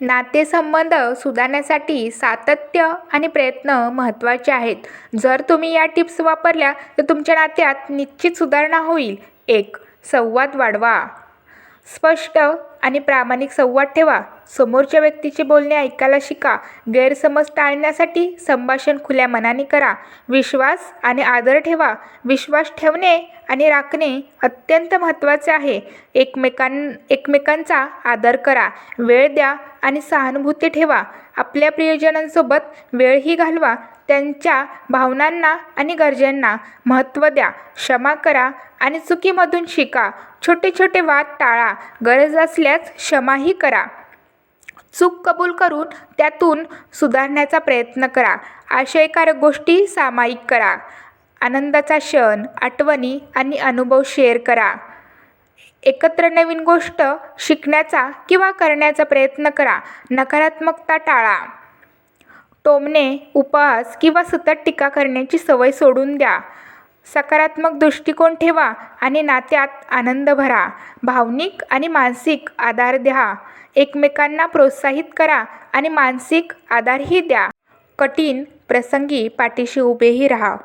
नातेसंबंध सुधारण्यासाठी सातत्य आणि प्रयत्न महत्त्वाचे आहेत. जर तुम्ही या टिप्स वापरल्या तर तुमच्या नात्यात निश्चित सुधारणा होईल. एक संवाद वाढवा. स्पष्ट आणि प्रामाणिक संवाद ठेवा. समोरच्या व्यक्तीचे बोलणे ऐकायला शिका. गैरसमज टाळण्यासाठी संभाषण खुल्या मनाने करा. विश्वास आणि आदर ठेवा. विश्वास ठेवणे आणि राखणे अत्यंत महत्त्वाचे आहे. एकमेकां एकमेकांचा आदर करा. वेळ द्या आणि सहानुभूती ठेवा. आपल्या प्रियजनांसोबत वेळही घालवा. त्यांच्या भावनांना आणि गरजांना महत्त्व द्या. क्षमा करा आणि चुकीमधून शिका. छोटे छोटे वाद टाळा. गरज असल्यास क्षमाही करा. चूक कबूल करून त्यातून सुधारण्याचा प्रयत्न करा. आशयकारक गोष्टी सामायिक करा. आनंदाचा क्षण आठवणी आणि अनुभव शेअर करा. एकत्र नवीन गोष्ट शिकण्याचा किंवा करण्याचा प्रयत्न करा. नकारात्मकता टाळा. टोमणे उपहास किंवा सतत टीका करण्याची सवय सोडून द्या. सकारात्मक दृष्टिकोन ठेवा आणि नात्यात आनंद भरा. भावनिक आणि मानसिक आधार द्या. एकमेकांना प्रोत्साहित करा आणि मानसिक आधारही द्या. कठीण प्रसंगी पाठीशी उभेही राहा.